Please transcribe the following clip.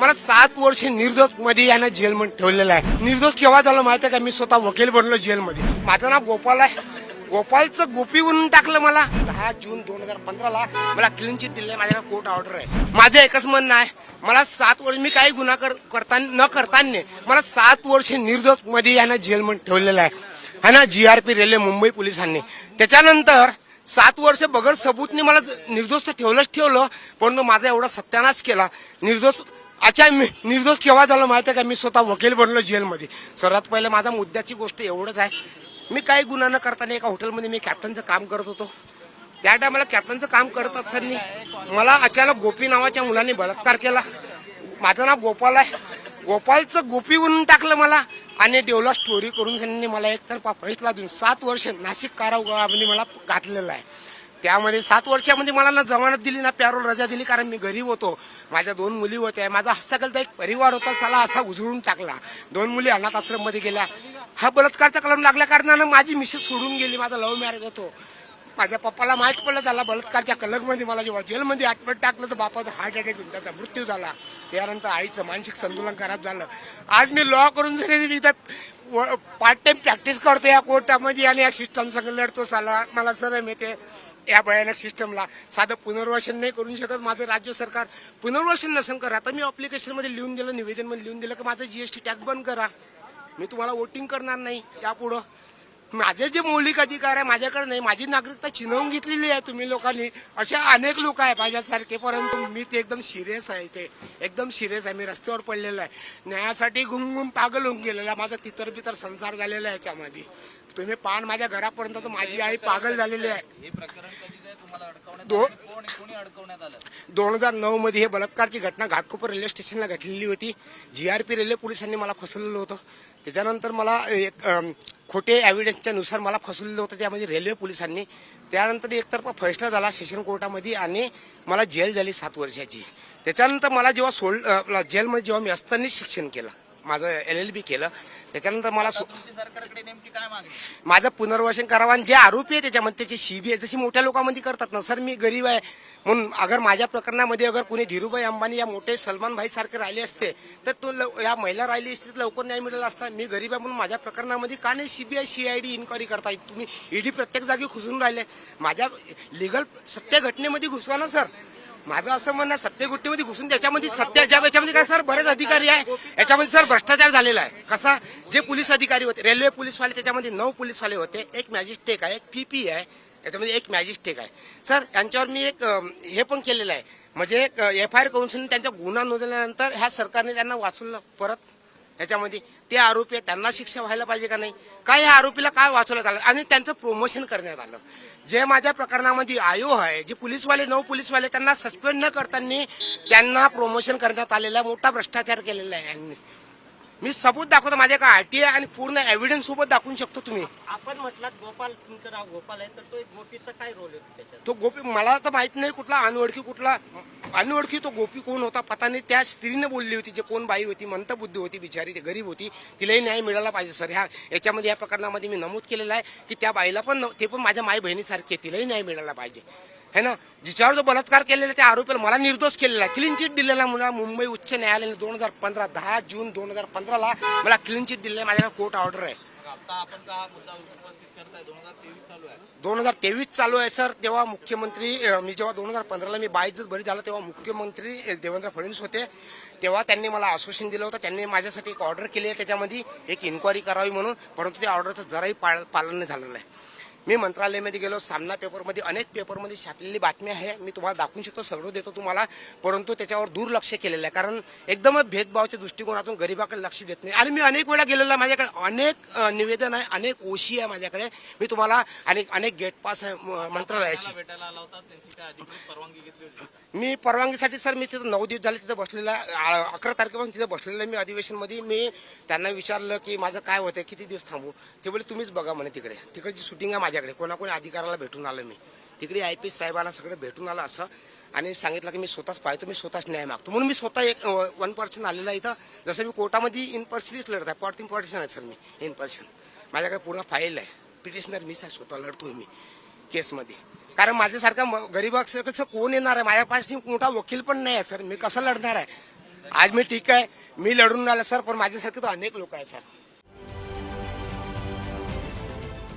मला सात वर्ष निर्दोषमध्ये यानं जेलमध्ये ठेवलेलं आहे. निर्दोष केव्हा झालं माहिती आहे का? मी स्वतः वकील बनलो जेलमध्ये. माझं नाव गोपाल आहे. गोपालचं गोपी म्हणून टाकलं मला. दहा जून दोन हजार पंधराला मला क्लीन चिट दिली माझ्या कोर्ट ऑर्डर आहे. माझं एकच म्हणणं आहे. मला सात वर्ष मी काही गुन्हा कर करता न करताना मला सात वर्ष निर्दोषमध्ये यानं जेलमध्ये ठेवलेलं आहे. है ना G R P railway Mumbai पोलिसांनी. त्याच्यानंतर सात वर्ष बगर सबूतने मला निर्दोष तर ठेवलंच ठेवलं परंतु माझा एवढा सत्यानाश केला. निर्दोष अच्छा मी निर्दोष केव्हा झालो माहिती आहे का? मी स्वतः वकील बनलो जेलमध्ये. सर्वात पहिले माझा मुद्द्याची गोष्ट एवढंच आहे. मी काही गुन्हा न करताना एका हॉटेलमध्ये मी कॅप्टनचं काम करत होतो. त्या टायमाला कॅप्टनचं काम करत असताना मला अचानक गोपी नावाच्या मुलाने बलात्कार केला. माझं नाव गोपाल आहे. गोपालचं गोपी म्हणून टाकलं मला आणि देवला स्टोरी करून त्यांनी मला एकतर्फा फैसला देऊन सात वर्ष नाशिक कारागृहामध्ये मला घातलेलं आहे. त्यामध्ये सात वर्षामध्ये मला ना जमानत दिली ना प्यारोल रजा दिली कारण मी गरीब होतो. माझ्या दोन मुली होत्या. माझा हस्तकलचा एक परिवार होता. साला असा उजळून टाकला. दोन मुली अनाथ आश्रममध्ये गेल्या. हा बलात्कारचा कलम लागल्या कारणानं माझी मिसेस सोडून गेली. माझा लव्ह मॅरेज होतो. माझ्या पप्पाला माहीत पडलं झाला. बलात्कारच्या कलगमध्ये मला जेव्हा जेलमध्ये आठवट टाकलं तर बापाचा हार्ट अटॅक येऊन त्याचा मृत्यू झाला. त्यानंतर आईचं मानसिक संतुलन खराब झालं. आज मी लॉ करून जरी मी इथं पार्ट टाइम प्रॅक्टिस करतो या कोर्टामध्ये आणि या सिस्टम सगळं लढतो साला. मला सर मिळते या भयानक सिस्टमला साधं पुनर्वसन नाही करू शकत माझं राज्य सरकार. पुनर्वसन नसेल करा आता मी अप्लिकेशनमध्ये लिहून दिलं निवेदनमध्ये लिहून दिलं की माझं जीएसटी टॅक्स बंद करा. मी तुम्हाला वोटिंग करणार नाही. यापुढं माझे जे मौलिक अधिकार आहे माझ्याकडे नाही. माझी नागरिकता चिनवून घेतलेली आहे तुम्ही लोकांनी. अशा अनेक लोक आहे माझ्यासारखे परंतु मी ते एकदम सिरियस आहे ते. एकदम सिरियस आहे. मी रस्त्यावर पडलेलो आहे. न्यायासाठी गुंगुम पागल होऊन गेलेला माझा तितर बितर संसार झालेला आहे याच्यामध्ये. तुम्ही पान माझ्या घरापर्यंत तर माझी आई पागल झालेली आहे. दोन हजार नऊ मध्ये हे बलात्कारची घटना घाटकोपर रेल्वे स्टेशनला घडलेली होती. जी आर पी रेल्वे पोलिसांनी मला फसवलेलं होतं. त्याच्यानंतर मला एक खोटे एव्हिडन्सच्या नुसार मला फसवलेलं होतं. त्यामध्ये रेल्वे पोलिसांनी त्यानंतर एकतर्फा फैसला झाला सेशन कोर्टामध्ये आणि मला जेल झाली सात वर्षाची. त्याच्यानंतर मला जेव्हा सोड जेलमध्ये जेव्हा मी असताना शिक्षण केलं. माझं एल एल बी केलं. त्याच्यानंतर मला सो- तुमची सरकारकडे नेमकी काय मागणी? माझं पुनर्वसन करावं आणि जे आरोपी आहे त्याच्यामध्ये त्याची सीबीआय जशी मोठ्या लोकांमध्ये करतात ना. सर मी गरीब आहे. म्हणून अगर माझ्या प्रकरणामध्ये अगर कोणी धीरूभाई अंबानी या मोठे सलमान भाई सारखे राहिले असते तर तो लव- या महिला राहिली असती तर लवकर न्याय मिळाला असता. मी गरीब आहे म्हणून माझ्या प्रकरणामध्ये का नाही सीबीआय सीआयडी इन्क्वायरी करताय? तुम्ही ईडी प्रत्येक जागी घुसून राहिले. माझ्या लिगल सत्य घटनेमध्ये घुसवा ना सर. माझं असं म्हणणं सत्यगुट्टीमध्ये सत्य घुसून त्याच्यामध्ये सत्य ज्या याच्यामध्ये काय सर? बरेच अधिकारी आहे. याच्यामध्ये सर भ्रष्टाचार झालेला आहे. कसा? जे पोलीस अधिकारी होते रेल्वे पोलीसवाले त्याच्यामध्ये नऊ पोलीसवाले होते. एक मॅजिस्ट्रेट आहे एक पी आहे. याच्यामध्ये एक मॅजिस्ट्रेट आहे. सर यांच्यावर मी एक हे पण केलेलं आहे. म्हणजे एक एफ आय आर काउन्सिलने त्यांचा गुन्हा नोंदवल्यानंतर ह्या सरकारने त्यांना वाचवलं परत? याच्यामध्ये ते आरोपी आहेत त्यांना शिक्षा व्हायला पाहिजे का नाही? काय या आरोपीला काय वाचवण्यात आलं? आणि त्यांचं प्रमोशन करण्यात आलं. जे माझ्या प्रकरणामध्ये आयो आहे जे पोलीसवाले नऊ पोलीसवाले त्यांना सस्पेंड न करताना त्यांना प्रमोशन करण्यात आलेला मोठा भ्रष्टाचार केलेला आहे यांनी. मी सबूत दाखवतो माझ्याकडे आरटीआय आणि पूर्ण एव्हिडन्स सोबत दाखवू शकतो तुम्ही. आपण म्हटलात गोपाल तुमचं नाव गोपाल आहे तर तो एक गोपीचा काय रोल होतो त्याच्यात? तो गोपी मला तर माहीत नाही कुठला अनोळखी कुठला. अनोळखी तो गोपी कोण होता पता नाही. त्या स्त्रीने बोलली होती जे कोण बाई होती मंतबुद्धी होती बिचारी ती गरीब होती. तिलाही न्याय मिळाला पाहिजे सर. ह्या याच्यामध्ये या प्रकरणामध्ये मी नमूद केलेलं आहे की त्या बाईला पण ते पण माझ्या माई बहिणीसारखे आहे, तिलाही न्याय मिळाला पाहिजे. है ना? जिच्यावर जो बलात्कार केलेला त्या आरोपीला मला निर्दोष केलेला आहे. क्लीन चिट दिलेला मला मुंबई उच्च न्यायालयाने दोन हजार पंधरा दहा जून दोन हजार पंधराला मला क्लीन चिट दिलेला माझ्याकडे कोर्ट ऑर्डर आहे. हा दोन हजार तेवीस चालू आहे. सर तेव्हा मुख्यमंत्री मी जेव्हा दोन हजार पंधराला मी बाईच बरी झालं तेव्हा मुख्यमंत्री देवेंद्र फडणवीस होते. तेव्हा त्यांनी मला आश्वासन दिलं होतं. त्यांनी माझ्यासाठी एक ऑर्डर केली आहे. त्याच्यामध्ये एक इन्क्वायरी करावी म्हणून परंतु त्या ऑर्डरचं जराही पाळ पालन नाही झालेलं आहे. मी मंत्रालयामध्ये गेलो सामना पेपरमध्ये अनेक पेपरमध्ये छापलेली बातमी आहे. मी तुम्हाला दाखवू शकतो सगळं देतो तुम्हाला. परंतु त्याच्यावर दुर्लक्ष केलेलं आहे. कारण एकदमच भेदभावाच्या दृष्टिकोनातून गरिबाकडे लक्ष देत नाही. आणि मी अनेक वेळा गेलेलो आहे माझ्याकडे. अनेक निवेदन आहे अनेक ओशी आहे माझ्याकडे. मी तुम्हाला अनेक अनेक गेट पास आहे म- मंत्रालयाची. मी परवानगीसाठी सर मी तिथं नऊ दिवस झाले तिथं बसलेला अकरा तारखेपासून तिथं बसलेलं मी अधिवेशनमध्ये. मी त्यांना विचारलं की माझं काय होतं किती दिवस थांबू? ते बोले तुम्हीच बघा म्हणे तिकडे. तिकडची शूटिंग आहे माझ्याकडे. कोणाकोणी अधिकाराला भेटून आलं मी. तिकडे आय पी एस साहेबांना सगळं भेटून आलं असं. आणि सांगितलं की मी स्वतःच पाहतो मी स्वतःच न्याय मागतो. म्हणून मी स्वतः एक वन पर्सन आलेला इथं. जसं मी कोर्टामध्ये इन पर्सनच लढत आहे. पॉट इन पर्सन आहे सर मी इन पर्सन माझ्याकडे पूर्ण फाईल आहे. पिटिशनर मीच आहे स्वतः लढतोय मी केसमध्ये. कारण माझ्यासारखा म- गरीबासारखं कोण येणार आहे? माझ्यापाशी मोठा वकील पण नाही आहे सर. मी कसं लढणार आहे? आज मी ठीक आहे मी लढून आलं सर. पण माझ्यासारखे तर अनेक लोक आहेत सर.